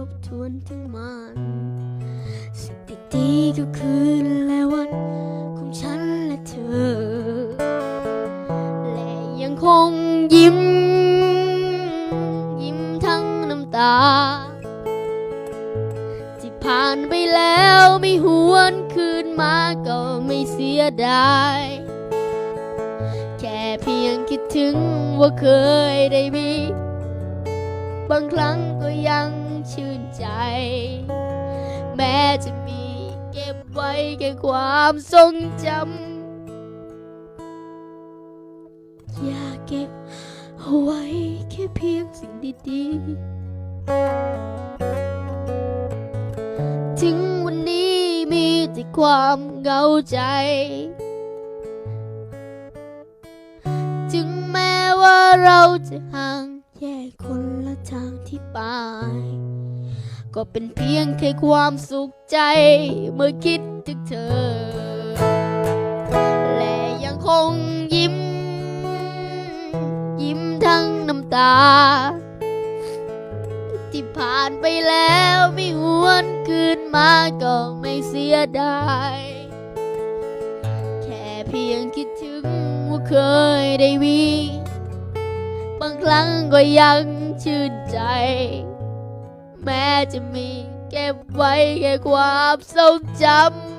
ทบทวนถึงมันสิ่งดีๆก็คือและวันของฉันและเธอ และยังคงยิ้ม ยิ้มทั้งน้ำตา ที่ผ่านไปแล้วไม่หวนคืนมาก็ไม่เสียดายแค่เพียงคิดถึงว่าเคยได้มีบางครั้งก็ยัง ใจแม้จะมีเก็บไว้แค่ความทรงจำอย่าเก็บเอาไว้แค่เพียงสิ่งดีๆ ถึงวันนี้มีแต่ความเหงาใจ ถึงแม้ว่าเราจะห่างแยกคนละทางที่ไป ก็เป็นเพียงแค่ความสุขใจ เมื่อคิดถึงเธอ และยังคงยิ้ม ยิ้มทั้งน้ำตา ที่ผ่านไปแล้วไม่หวนคืนมาก็ไม่เสียดายแค่เพียงคิดถึงว่าเคยได้มีบางครั้งก็ยังชื่นใจ แม้จะมีเก็บไว้แค่ความทรงจำ